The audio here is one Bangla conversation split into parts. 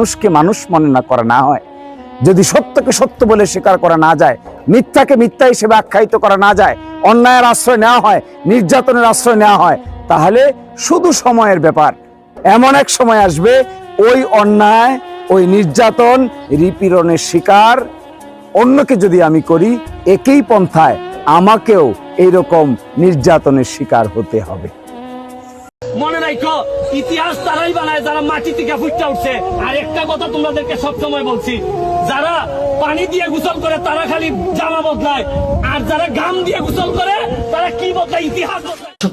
মানুষকে মানুষ মনে না করা না হয়। যদি সত্যকে সত্য বলে স্বীকার করা না যায়, মিথ্যাকে মিথ্যা হিসেবে আখ্যায়িত করা না যায়, অন্যায়ের আশ্রয় নেওয়া হয়, নির্যাতনের আশ্রয় নেওয়া হয়, তাহলে শুধু সময়ের ব্যাপার। এমন এক সময় আসবে, ওই অন্যায়, ওই নির্যাতন রিপীড়নের শিকার অন্যকে যদি আমি করি, একই পন্থায় আমাকেও এইরকম নির্যাতনের শিকার হতে হবে। ইতিহাস তারাই বানায়, যারা মাটি থেকে ফুটতে উঠছে। আর একটা কথা তোমাদেরকে সবসময় বলছি, যারা পানি দিয়ে গোসল করে তারা খালি জামা বদলায়, আর যারা গাম দিয়ে গোসল করে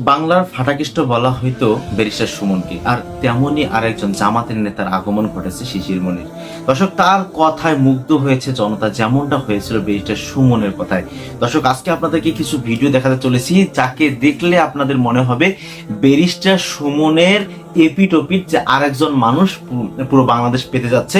বাংলার ফাটাকিষ্ট বলা হয়তো ব্যারিস্টার সুমনকে, আর তেমনই আরেকজন জামাতের নেতার আগমন ঘটেছে শিশির মনির। দর্শক, তার কথায় মুগ্ধ হয়েছে জনতা, যেমনটা হয়েছিল ব্যারিস্টার সুমনের কথায়। দর্শক, আজকে আপনাদেরকে কিছু ভিডিও দেখাতে চলেছি, যাকে দেখলে আপনাদের মনে হবে ব্যারিস্টার সুমনের এপিটপিট যে আরেকজন মানুষ পুরো বাংলাদেশ পেতে যাচ্ছে,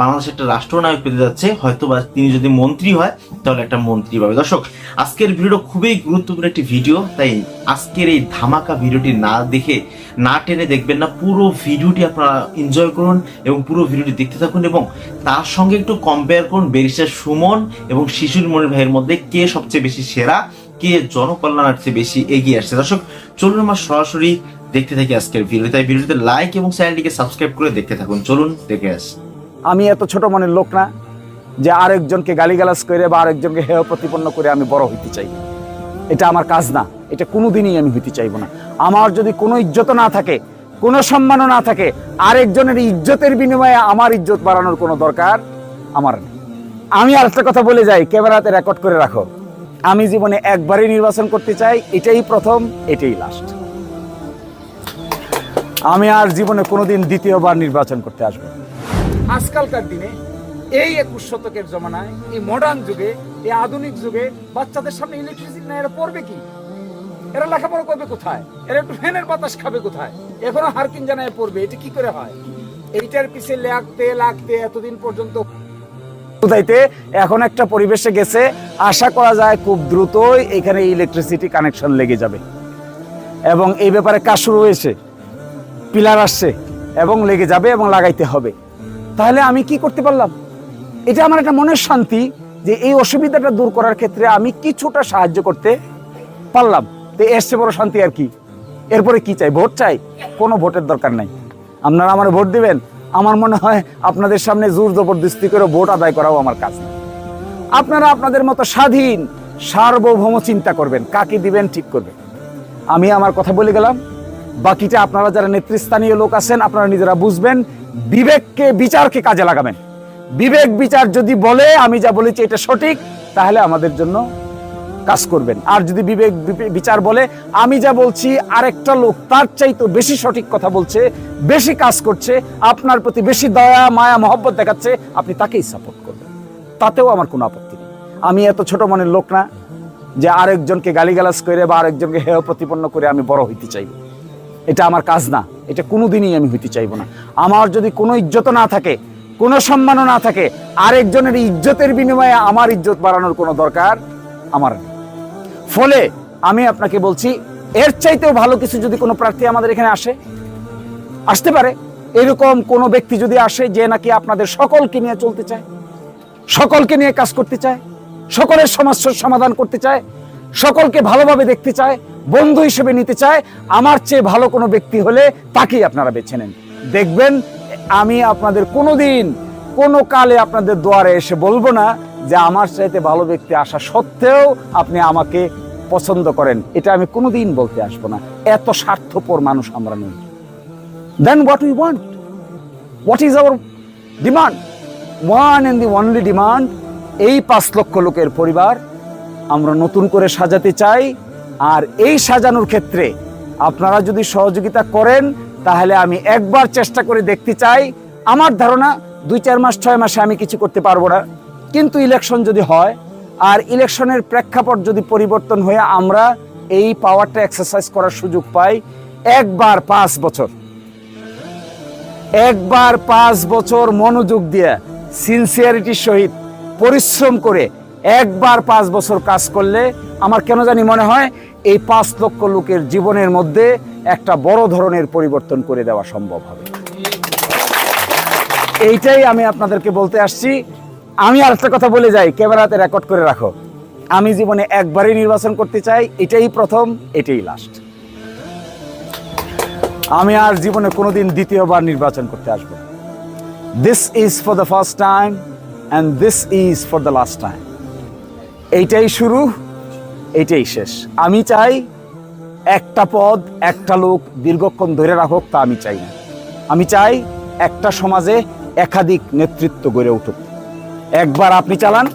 বাংলাদেশ একটা রাষ্ট্রনায়ক পেতে যাচ্ছে হয়তো বা তিনি যদি মন্ত্রী হয়, তাহলে একটা মন্ত্রী পাবে। দর্শক, আজকের ভিডিওটা খুবই গুরুত্বপূর্ণ একটি ভিডিও, তাই আজকের এই ধামাকা ভিডিওটি না দেখে, না টেনে দেখবেন না, পুরো ভিডিওটি আপনারা এনজয় করুন এবং পুরো ভিডিওটি দেখতে থাকুন এবং তার সঙ্গে একটু কম্পেয়ার করুন ব্যারিস্টার সুমন এবং শিশুর মনির ভাইয়ের মধ্যে কে সবচেয়ে বেশি সেরা, কে জনকল্যাণের চেয়ে বেশি এগিয়ে আসছে। দর্শক, চলুন আমার সরাসরি দেখতে থাকি আজকের ভিডিও তাই ভিডিওতে লাইক এবং চ্যানেলটিকে সাবস্ক্রাইব করে দেখতে থাকুন। চলুন, দেখে আস। আমি এত ছোট মনের লোক না যে আরেকজনকে গালিগালাজ করে বা আরেকজনকে হেয় প্রতিপন্ন করে আমি বড় হইতে চাই। এটা আমার কাজ না। এটা কোনোদিনই আমি হইতে চাইব না। আমার যদি কোনো ইজ্জত না থাকে, কোনো সম্মানও না থাকে, আরেকজনের ইজ্জতের বিনিময়ে আমার ইজ্জত বাড়ানোর কোনো দরকার আমার আমি আরেকটা কথা বলে যাই ক্যামেরাতে রেকর্ড করে রাখো। আমি জীবনে একবারই নির্বাচন করতে চাই, এটাই প্রথম, এটাই লাস্ট আমি আর জীবনে কোনোদিন দ্বিতীয়বার নির্বাচন করতে আসব। আজকালকার দিনে এই একুশ শতকের জমানায় এই মডার্ন যুগে এই আধুনিক যুগে বাচ্চাদের সামনে ইলেকট্রিসিটি না এরা পড়বে কি? এরা লেখাপড়া করবে কোথায়? এরা একটু ফ্যানের বাতাস খাবে কোথায়? এখনও হারকিন জানায় পড়বে এটা কি করে হয়? এইটার পিছে লাগতে লাগতে এতদিন পর্যন্ত বুঝাইতে এখন একটা পরিবেশে গেছে আশা করা যায় খুব দ্রুতই এখানে ইলেকট্রিসিটি কানেকশন লেগে যাবে। এবং এই ব্যাপারে কাজ শুরু হয়েছে। পিলার আসছে এবং লেগে যাবে এবং লাগাইতে হবে। তাহলে আমি কি করতে পারলাম? এটা আমার একটা মনের শান্তি যে এই অসুবিধাটা দূর করার ক্ষেত্রে আমি কিছুটা সাহায্য করতে পারলাম। তো চেয়ে বড় শান্তি আর কি? এরপরে কি চাই? ভোট চাই? কোনো ভোটের দরকার নাই। আপনারা আমার ভোট দিবেন? আমার মনে হয় আপনাদের সামনে জোর জবরদস্তি করে ভোট আদায় করাও আমার কাজ আপনারা আপনাদের মতো স্বাধীন, সার্বভৌম চিন্তা করবেন, কাকে দিবেন ঠিক করবেন। আমি আমার কথা বলে গেলাম। বাকিটা আপনারা যারা নেতৃস্থানীয় লোক আছেন, আপনারা নিজেরা বুঝবেন। বিবেককে, বিচারকে কাজে লাগাবেন। বিবেক, বিচার যদি বলে, আমি যা বলেছি এটা সঠিক, তাহলে আমাদের জন্য কাজ করবেন। আর যদি বিবেক বিচার বলে, আমি যা বলছি, আরেকটা লোক তার চাইতো বেশি সঠিক কথা বলছে, বেশি কাজ করছে, আপনার প্রতি বেশি দয়া, মায়া, মহব্বত দেখাচ্ছে, আপনি তাকেই সাপোর্ট করবেন। তাতেও আমার কোনো আপত্তি নেই। আমি এত ছোট মনের লোক না যে আরেকজনকে গালিগালাজ করে বা আরেকজনকে হেয় প্রতিপন্ন করে আমি বড় হইতে চাইব। এটা আমার কাজ না। এটা কোনোদিনই আমি হইতে চাইব না। আমার যদি কোনো ইজ্জত না থাকে, কোনো সম্মানও না থাকে, আরেকজনের ইজ্জতের বিনিময়ে আমার ইজ্জত বাড়ানোর কোনো দরকার আমার নেই। ফলে আমি আপনাকে বলছি, এর চাইতেও ভালো কিছু যদি কোনো প্রার্থী আমাদের এখানে আসে, আসতে পারে। এরকম কোনো ব্যক্তি যদি আসে যে নাকি আপনাদের সকলকে নিয়ে চলতে চায়, সকলকে নিয়ে কাজ করতে চায়, সকলের সমস্যার সমাধান করতে চায় সকলকে ভালোভাবে দেখতে চায়, বন্ধু হিসেবে নিতে চায়, আমার চেয়ে ভালো কোনো ব্যক্তি হলে তাকেই আপনারা বেছে নেন। দেখবেন, আমি আপনাদের কোনোদিন, কোনো কালে আপনাদের দুয়ারে এসে বলব না যে আমার চাইতে ভালো ব্যক্তি আসা সত্ত্বেও আপনি আমাকে পছন্দ করেন। এটা আমি কোনোদিন বলতে আসব না। এত স্বার্থপর মানুষ আমরা নই। Then what we want what is our demand one and the only demand এই পাঁচ লক্ষ লোকের পরিবার আমরা নতুন করে সাজাতে চাই। আর এই সাজানোর ক্ষেত্রে আপনারা যদি সহযোগিতা করেন, তাহলে আমি একবার চেষ্টা করে দেখতে চাই। আমার ধারণা দুই, চার মাস, ছয় মাসে আমি কিছু করতে পারব না। কিন্তু ইলেকশন যদি হয়, আর ইলেকশনের প্রেক্ষাপট যদি পরিবর্তন হয়ে আমরা এই পাওয়ারটা এক্সারসাইজ করার সুযোগ পাই, একবার পাঁচ বছর। একবার পাঁচ বছর মনোযোগ দিয়ে সিনসিয়ারিটির সহিত, পরিশ্রম করে একবার পাঁচ বছর কাজ করলে আমার কেন জানি মনে হয় এই পাঁচ লক্ষ লোকের জীবনের মধ্যে একটা বড় ধরনের পরিবর্তন করে দেওয়া সম্ভব হবে। এইটাই আমি আপনাদেরকে বলতে আসছি। আমি আর একটা কথা বলে যাই ক্যামেরাতে রেকর্ড করে রাখো। আমি জীবনে একবারই নির্বাচন করতে চাই, এটাই প্রথম, এটাই লাস্ট আমি আর জীবনে কোনোদিন দ্বিতীয়বার নির্বাচন করতে আসব। This is for the first time and this is for the last time এইটাই শুরু, এইটাই শেষ। আমি চাই একটা পদ, একটা লোক দীর্ঘক্ষণ ধরে রাখুক, তা আমি চাই না। আমি চাই একটা সমাজে একাধিক নেতৃত্ব গড়ে উঠুক। একবার আপনি চালান,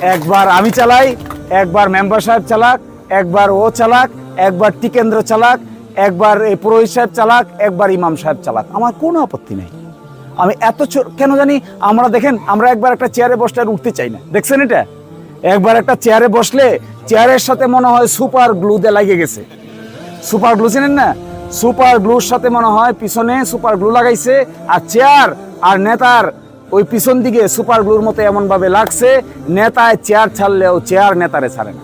একবার আমি চালাই, একবার মেম্বার সাহেব চালাক, একবার ও চালাক, একবার টিকেন্দ্র চালাক, একবার এই পুরোহিত সাহেব চালাক, একবার ইমাম সাহেব চালাক। আমার কোনো আপত্তি নেই। আমি এত কেন জানি আমরা দেখেন, আমরা একবার একটা চেয়ারে বসলে আর উঠতে চাই না। দেখছেন এটা? একবার একটা চেয়ারে বসলে চেয়ারের সাথে মনে হয় সুপার গ্লু দিয়ে লাগে গেছে। সুপার গ্লু চিনেন না? সুপার গ্লুর সাথে মনে হয় পিছনে সুপার গ্লু লাগাইছে, আর চেয়ার আর নেতার ওই পিছন দিকে সুপার গ্লুর মতো এমন ভাবে লাগছে, নেতায় চেয়ার ছাড়লেও চেয়ার নেতারে ছাড়ে না।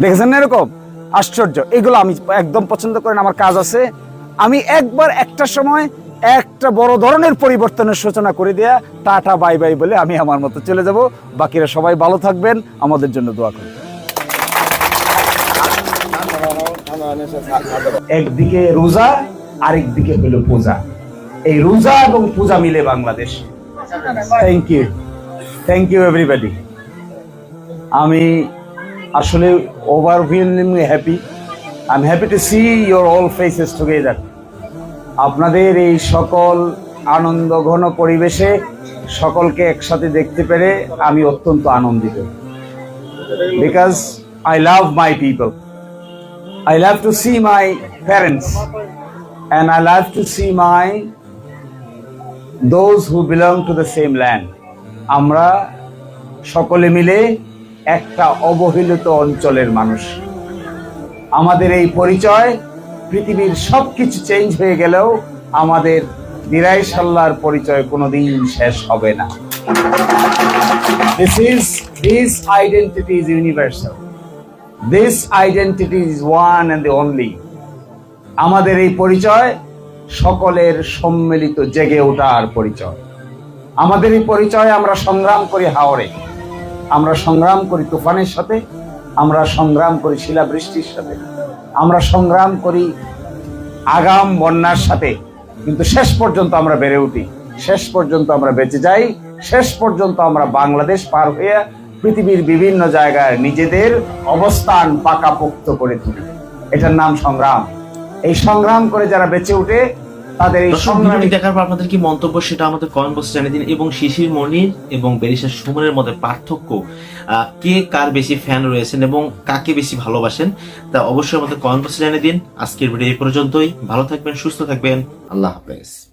দেখেছেন না এরকম? আশ্চর্য। এগুলো আমি একদম পছন্দ করেন, আমার কাজ আছে। আমি একবার একটা সময় একটা বড় ধরনের পরিবর্তনের সূচনা করে দেয়া টাটা, বাই বাই বলে আমি আমার মতো চলে যাব। বাকিরা সবাই ভালো থাকবেন, আমাদের জন্য দোয়া করবেন। একদিকে রোজা, আরেকদিকে হলো পূজা। এই রোজা এবং পূজা মিলে Bangladesh. Thank you thank you everybody আমি আসলে overwhelmingly happy I am happy to see your all faces together আপনাদের এই সকল আনন্দ ঘন পরিবেশে সকলকে একসাথে দেখতে পেরে আমি অত্যন্ত আনন্দিত। Because I love my people I love to see my parents and I love to see my those who belong to the same land আমরা সকলে মিলে একটা অবহেলিত অঞ্চলের মানুষ। আমাদের এই পরিচয় পৃথিবীর সব কিছু চেঞ্জ হয়ে গেলেও আমাদের দিরাই সাল্লার পরিচয় কোনোদিন শেষ হবে না। This is identity is this identity is one and the only আমাদের এই পরিচয় সকলের সম্মিলিত জেগে ওঠার পরিচয়। আমাদের এই পরিচয় আমরা সংগ্রাম করি হাওড়ে আমরা সংগ্রাম করি তুফানের সাথে, আমরা সংগ্রাম করি শিলাবৃষ্টির সাথে। আমরা সংগ্রাম করি আগাম বন্যার সাথে। কিন্তু শেষ পর্যন্ত আমরা বেড়ে উঠি। শেষ পর্যন্ত আমরা বেঁচে যাই। শেষ পর্যন্ত আমরা বাংলাদেশ পার হয়ে পৃথিবীর বিভিন্ন জায়গায় নিজেদের অবস্থান পাকাপোক্ত করে তুলি। এটার নাম সংগ্রাম। এই সংগ্রাম করে যারা বেঁচে উঠে তাদের এই সংগ্রামী দেখার পর আপনাদের কি মন্তব্য সেটা আমাদের কমেন্ট বক্সে জানিয়ে দিন। এবং শিশির মনির এবং বেরিসা সুমনের মধ্যে পার্থক্য আহ, কে কার বেশি ফ্যান রয়েছেন এবং কাকে বেশি ভালোবাসেন তা অবশ্যই আমাদের কমেন্ট বক্সে জানিয়ে দিন। আজকের ভিডিও এই পর্যন্তই। ভালো থাকবেন সুস্থ থাকবেন। আল্লাহ হাফেজ।